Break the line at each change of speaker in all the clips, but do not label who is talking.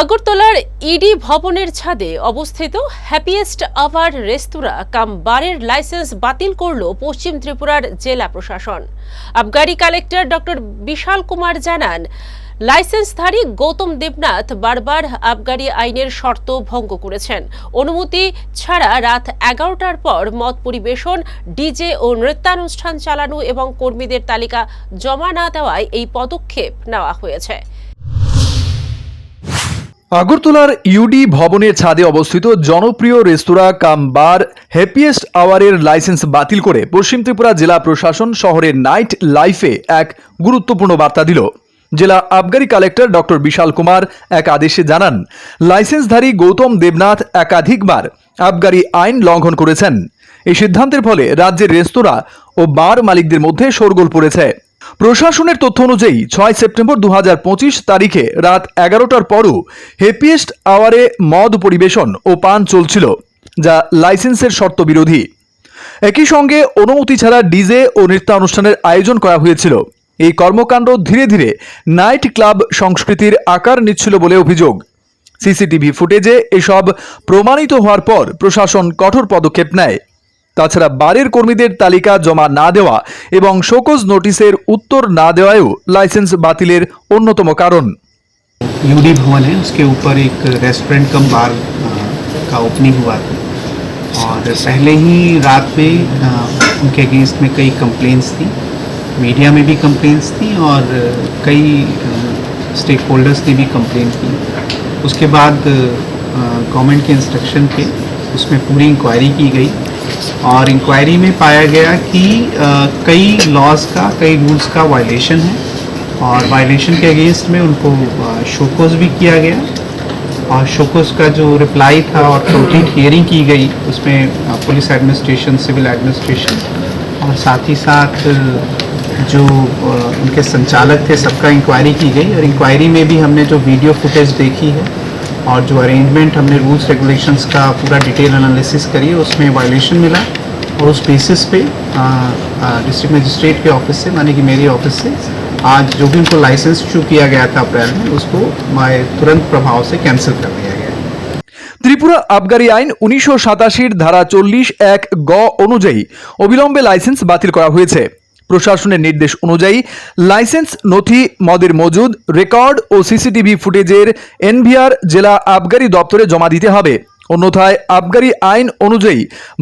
আগরতলার ইডি ভবনের ছাদে অবস্থিত হ্যাপিয়েস্ট আওয়ার রেস্তোরাঁ কাম বারের লাইসেন্স বাতিল করল পশ্চিম ত্রিপুরার জেলা প্রশাসন। আবগারি কালেক্টর ডক্টর বিশাল কুমার জানান, লাইসেন্সধারী গৌতম দেবনাথ বারবার আবগারি আইনের শর্ত ভঙ্গ করেছেন। অনুমতি ছাড়া রাত এগারোটার পর মত পরিবেশন, ডিজে ও নৃত্যানুষ্ঠান চালানো এবং কর্মীদের তালিকা জমা না দেওয়ায় এই পদক্ষেপ নেওয়া হয়েছে।
আগরতলার ইউডি ভবনের ছাদে অবস্থিত জনপ্রিয় রেস্তোরাঁ কাম বার হ্যাপিয়েস্ট আওয়ারের লাইসেন্স বাতিল করে পশ্চিম ত্রিপুরা জেলা প্রশাসন শহরের নাইট লাইফে এক গুরুত্বপূর্ণ বার্তা দিল। জেলা আবগারি কালেক্টর ডক্টর বিশাল কুমার এক আদেশে জানান লাইসেন্সধারী গৌতম দেবনাথ একাধিকবার আবগারি আইন লঙ্ঘন করেছেন। এই সিদ্ধান্তের ফলে রাজ্যের রেস্তোরাঁ ও বার মালিকদের মধ্যে শোরগোল পড়েছে। প্রশাসনের তথ্য অনুযায়ী ছয় সেপ্টেম্বর দু হাজার পঁচিশ তারিখে রাত এগারোটার পরও হ্যাপিয়েস্ট আওয়ারে মদ পরিবেশন ও পান চলছিল, যা লাইসেন্সের শর্ত বিরোধী। একই সঙ্গে অনুমতি ছাড়া ডিজে ও নৃত্যানুষ্ঠানের আয়োজন করা হয়েছিল। এই কর্মকাণ্ড ধীরে ধীরে নাইট ক্লাব সংস্কৃতির আকার নিচ্ছিল বলে অভিযোগ। সিসিটিভি ফুটেজে এসব প্রমাণিত হওয়ার পর প্রশাসন কঠোর পদক্ষেপ নেয়। তাছাড়া বারের কর্মীদের তালিকা জমা না দেওয়া এবং শোকজ নোটিশের উত্তর না দেওয়ায়ও লাইসেন্স বাতিলের অন্যতম কারণ
यूडी भवन है उसके ऊपर एक रेस्टोरेंट कम बार अ, का ओपनिंग हुआ था और पहले ही रात में अ, उनके अगेंस्ट में कई कंप्लेंट्स थी मीडिया में भी कंप्लेंट्स थी और अ, कई स्टेक होल्डर्स ने भी कंप्लेन की उसके बाद गवर्नमेंट के इंस्ट्रक्शन पे उसमें पूरी इंक्वायरी की गई और इंक्वायरी में पाया गया कि कई लॉज का, कई रूल्स का वायलेशन है और वायलेशन के अगेंस्ट में उनको शोकोज भी किया गया और शोकोज का जो रिप्लाई था और कंप्लीट हियरिंग की गई, उसमें पुलिस एडमिनिस्ट्रेशन सिविल एडमिनिस्ट्रेशन और साथ ही साथ जो उनके संचालक थे, सबका इंक्वायरी की गई और इंक्वायरी में भी हमने जो वीडियो फुटेज देखी है और जो अरेंजमेंट हमने रूल्स रेगुलेशंस का पूरा डिटेल एनालिसिस करी है उसमें वायलेशन मिला और उस बेसिस पे डिस्ट्रिक्ट मजिस्ट्रेट के ऑफिस से माने कि मेरी ऑफिस से आज जो भी उनको लाइसेंस इशू किया गया था अप्रैल में उसको मैं तुरंत प्रभाव से कैंसिल कर दिया गया है
ত্রিপুরা আবগারি আইন উনিশশো সাতাশির ধারা চল্লিশ এক গ অনুযায়ী অবিলম্বে লাইসেন্স বাতিল করা হয়েছে প্রশাসনের নির্দেশ অনুযায়ী লাইসেন্স, নথি, মদের মজুদ, রেকর্ড ও সিসিটিভি ফুটেজের এনভিআর জেলা আবগারি দপ্তরে জমা দিতে হবে। অন্যথায় আবগারি আইন অনুযায়ী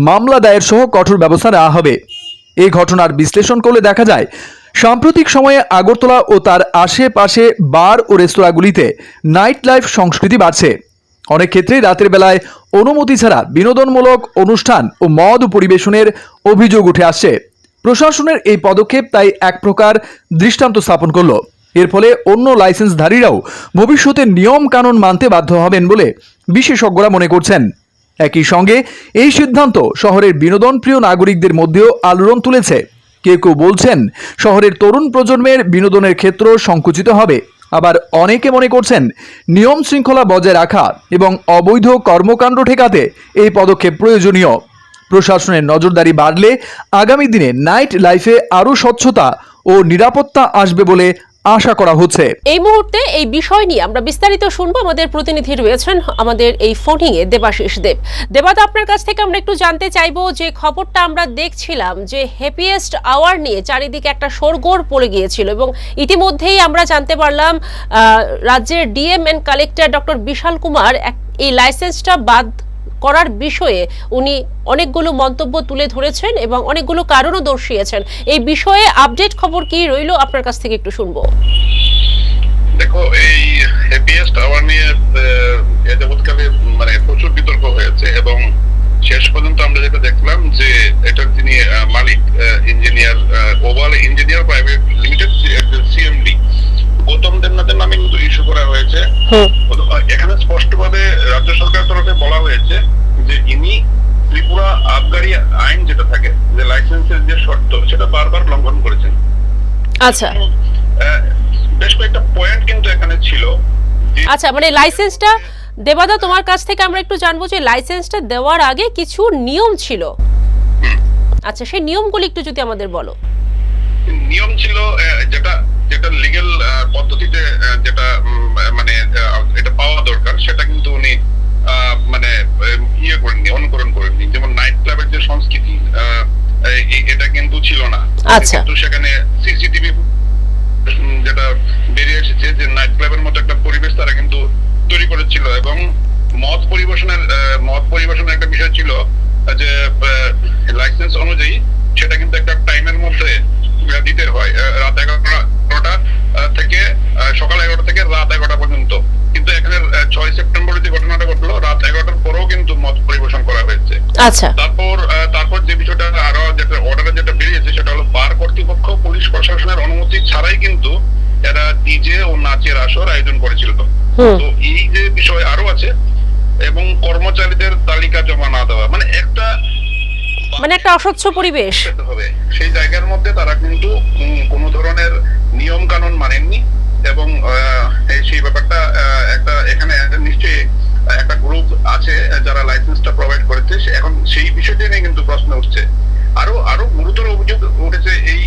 মামলা দায়ের সহ কঠোর ব্যবস্থা নেওয়া হবে। এই ঘটনার বিশ্লেষণ করলে দেখা যায়, সাম্প্রতিক সময়ে আগরতলা ও তার আশেপাশে বার ও রেস্তোরাঁগুলিতে নাইট লাইফ সংস্কৃতি বাড়ছে। অনেক ক্ষেত্রে রাতের বেলায় অনুমতি ছাড়া বিনোদনমূলক অনুষ্ঠান ও মদ পরিবেশনের অভিযোগ উঠে আসছে। প্রশাসনের এই পদক্ষেপ তাই এক প্রকার দৃষ্টান্ত স্থাপন করল। এর ফলে অন্য লাইসেন্সধারীরাও ভবিষ্যতে নিয়ম কানুন মানতে বাধ্য হবেন বলে বিশেষজ্ঞরা মনে করছেন। একই সঙ্গে এই সিদ্ধান্ত শহরের বিনোদনপ্রিয় নাগরিকদের মধ্যেও আলোড়ন তুলেছে। কেউ কেউ বলছেন, শহরের তরুণ প্রজন্মের বিনোদনের ক্ষেত্র সংকুচিত হবে। আবার অনেকে মনে করছেন, নিয়ম শৃঙ্খলা বজায় রাখা এবং অবৈধ কর্মকাণ্ড ঠেকাতে এই পদক্ষেপ প্রয়োজনীয়। প্রশাসনের নজরদারি বাড়লে আগামী দিনে নাইট লাইফে আরও স্বচ্ছতা ও নিরাপত্তা আসবে বলে আশা করা হচ্ছে।
এই মুহূর্তে এই বিষয় নিয়ে আমরা বিস্তারিত শুনব। আমাদের প্রতিনিধি রয়েছেন আমাদের এই ফোনিং এ দেবাশিস দেব। দেবাদ, আপনার কাছ থেকে আমরা একটু জানতে চাইব যে খবরটা আমরা দেখছিলাম যে হ্যাপিয়েস্ট আওয়ার নিয়ে চারিদিকে একটা শোরগোড় পড়ে গিয়েছিল এবং ইতিমধ্যেই আমরা জানতে পারলাম রাজ্যের DM and collector doctor Vishal Kumar এই লাইসেন্সটা বাদ করার বিষয়ে উনি অনেকগুলো মন্তব্য তুলে ধরেছেন এবং অনেকগুলো কারণও দর্শিয়েছেন। এই বিষয়ে আপডেট খবর কি রইল? আপনার কাছ থেকে একটু শুনব।
দেখো, এই হ্যাপিয়েস্ট টাওয়ার নিয়ে যাবৎকালে মানে প্রচুর বিতর্ক হয়েছে এবং শেষ পর্যন্ত আমরা যেটা দেখলাম যে, এটার যিনি মালিক ইস্যু করা হয়েছে। এখানে স্পষ্টভাবে রাজ্য সরকারের তরফে বলা হয়েছে যে ইনি ত্রিপুরা আবগারি আইন যেটা থাকে যে লাইসেন্সের যে শর্ত সেটা বারবার লঙ্ঘন করেছেন।
আচ্ছা।
বেশ কয়েকটা পয়েন্ট কিন্তু এখানে ছিল
আচ্ছা মানে লাইসেন্সটা দেবাদা তোমার কাছ থেকে আমরা একটু জানব যে লাইসেন্সটা দেওয়ার আগে কিছু নিয়ম ছিল। আচ্ছা সেই নিয়মগুলি একটু যদি আমাদের বলো।
নিয়ম ছিল
আচ্ছা।
কিন্তু সেখানে সিসিটিভি যেটা বেরিয়ে এসেছে যে নাইট ক্লাবের মতো একটা পরিবেশ তারা কিন্তু তৈরি করেছিল এবং মদ পরিবেশনের মদ পরিবেশনের একটা বিষয় ছিল যে লাইসেন্স অনুযায়ী সেটা কিন্তু একটা টাইমের মধ্যে দিতে হয় রাত এগারোটা থেকে সকাল এগারোটা থেকে রাত এগারোটা পর্যন্ত। কিন্তু এখানে ছয় সেপ্টেম্বর যে ঘটনাটা ঘটলো রাত এগারোটার পরেও কিন্তু মদ পরিবেশন করা হয়েছে।
আচ্ছা
তারপর আহ, তারপর যে বিষয়টা আরও যেটা অর্ডারে যেটা বেরিয়েছে সেটা হলো বার কর্তৃপক্ষ পুলিশ প্রশাসনের অনুমতি ছাড়াই কিন্তু এরা ডিজে ও নাচের আসর আয়োজন করেছিল তো। এই যে বিষয় আরও আছে এবং কর্মচারীদের তালিকা জমা না দেওয়া মানে একটা
মানে একটা অস্বচ্ছ পরিবেশ।
হবে। সেই জায়গার মধ্যে তারা কিন্তু কোনো ধরনের নিয়ম কানুন মানেননি এবং সেই ব্যাপারটা একটা এখানে নিশ্চয়ই একটা গ্রুপ আছে যারা লাইসেন্সটা প্রোভাইড করেছে এখন সেই বিষয়টি নিয়ে কিন্তু প্রশ্ন উঠছে। আরও আরও গুরুতর অভিযোগ উঠেছে এই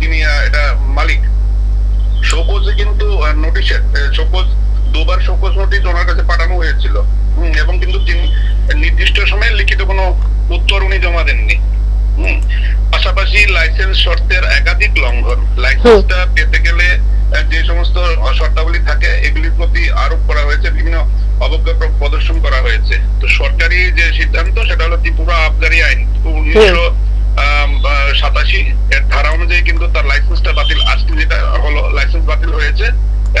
যিনি এটা মালিক শোকজে কিন্তু নোটিশের শোকজ দুবার শোকজ নোটিশ ওনার কাছে পাঠানো হয়েছিল। এবং কিন্তু নির্দিষ্ট সময়ে লিখিত কোনো উত্তর উনি জমা দেননি। পাশাপাশি লাইসেন্স শর্তের একাধিক লঙ্ঘন। লাইসেন্সটা পেতে গেলে যে সমস্ত শর্তাবলী থাকে এগুলির প্রতি আরোপ করা হয়েছে বিভিন্ন অবজ্ঞা প্রদর্শন করা হয়েছে। তো সরকারি যে সিদ্ধান্ত সেটা হলো ত্রিপুরা আবগারি আইন উনিশশো সাতাশি এর ধারা অনুযায়ী কিন্তু তার লাইসেন্সটা বাতিল আজকে যেটা হলো লাইসেন্স বাতিল হয়েছে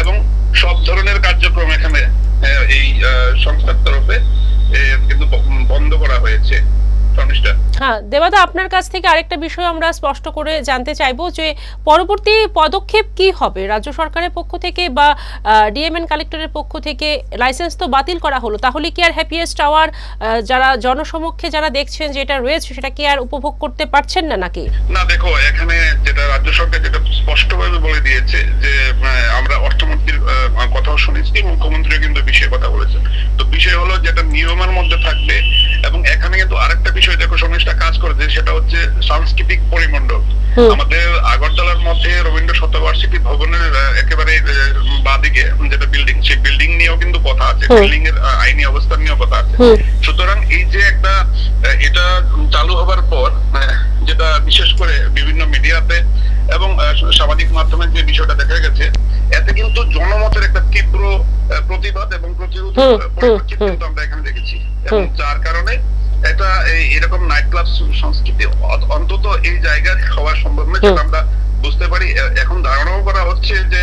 এবং সব ধরনের কার্যক্রম এখানে আহ, এই সংস্থার তরফে কিন্তু বন্ধ করা হয়েছে।
হ্যাঁ দেবাদা, আপনার কাছ থেকে আরেকটা বিষয় আমরা স্পষ্ট করে জানতে চাইব যে পরবর্তী পদক্ষেপ কি হবে? রাজ্য সরকারের পক্ষ থেকে বা ডিএমএন কালেক্টরের পক্ষ থেকে লাইসেন্স তো বাতিল করা হলো, তাহলে কি আর হ্যাপিয়েস্ট টাওয়ার যারা জনসমক্ষে যারা দেখছেন যেটা রয়েছে, সেটা কি আর উপভোগ করতে পারছেন না নাকি?
না, দেখো, এখানে যেটা রাজ্য সরকার যেটা স্পষ্টভাবে বলে দিয়েছে যে আমরা অর্থমন্ত্রীর কথাও শুনেছি, মুখ্যমন্ত্রীও কিন্তু বিষয়ে কথা বলেছেন তো বিষয় হলো যেটা নিয়মের মধ্যে থাকবে এবং এখানে কিন্তু আরেকটা বিষয় দেখো সমিষ্টা কাজ করেছে সেটা হচ্ছে সাংস্কৃতিক পরিমণ্ডল। আমাদের আগরতলার মধ্যে রবীন্দ্র শতবার্ষিকী ভবনের একেবারে বাদিকে যেটা বিল্ডিং সেই বিল্ডিং নিয়েও কিন্তু কথা আছে বিল্ডিং এর আইনি অবস্থান নিয়েও কথা আছে। সুতরাং এই যে একটা এটা চালু হবার পর যেটা বিশেষ করে বিভিন্ন মিডিয়াতে এবং সামাজিক মাধ্যমে যে বিষয়টা দেখা গেছে এতে কিন্তু জনমতের একটা তীব্র প্রতিবাদ এবং প্রতিরোধ পরিপ্রেক্ষিত কিন্তু আমরা এখানে দেখেছি। এবং যার কারণে এটা এরকম নাইট ক্লাব সংস্কৃতি অন্তত এই জায়গায় হওয়া সম্ভব নয় যেটা আমরা বুঝতে পারি। এখন ধারণাও করা হচ্ছে যে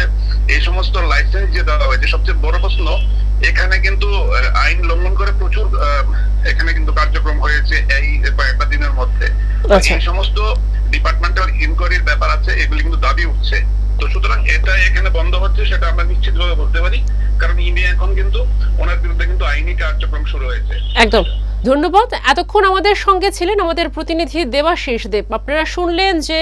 এই সমস্ত লাইসেন্স যে দেওয়া হয়েছে সবচেয়ে বড় প্রশ্ন এখানে কিন্তু আইন লঙ্ঘন করে প্রচুর এখানে কিন্তু কার্যক্রম হয়েছে এই কয়েকটা দিনের মধ্যে।
আচ্ছা।
এই সমস্ত ডিপার্টমেন্টাল ইনকোয়ারির ব্যাপার আছে এগুলি কিন্তু দাবি উঠছে। তো সুতরাং এটা এখানে বন্ধ হচ্ছে সেটা আমরা নিশ্চিতভাবে বলতে পারি। কারণ ইন্ডিয়া এখন কিন্তু ওনার বিরুদ্ধে কিন্তু আইনি কার্যক্রম শুরু হয়েছে।
একদম। ধন্যবাদ। এতক্ষণ আমাদের সঙ্গে ছিলেন আমাদের প্রতিনিধি দেবাশিস দেব। আপনারা শুনলেন যে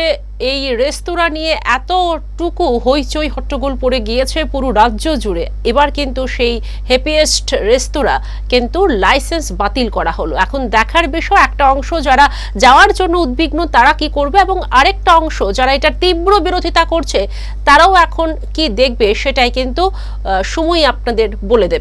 এই রেস্তোরাঁ নিয়ে এতটুকু হইচই হট্টগোল পড়ে গিয়েছে পুরো রাজ্য জুড়ে। এবার কিন্তু সেই হ্যাপিয়েস্ট রেস্তোরাঁ কিন্তু লাইসেন্স বাতিল করা হলো। এখন দেখার বিষয় একটা অংশ যারা যাওয়ার জন্য উদ্বিগ্ন, তারা কি করবে? এবং আরেকটা অংশ যারা এটার তীব্র বিরোধিতা করছে, তারাও এখন কি দেখবে? সেটাই কিন্তু সময় আপনাদের বলে দেবে।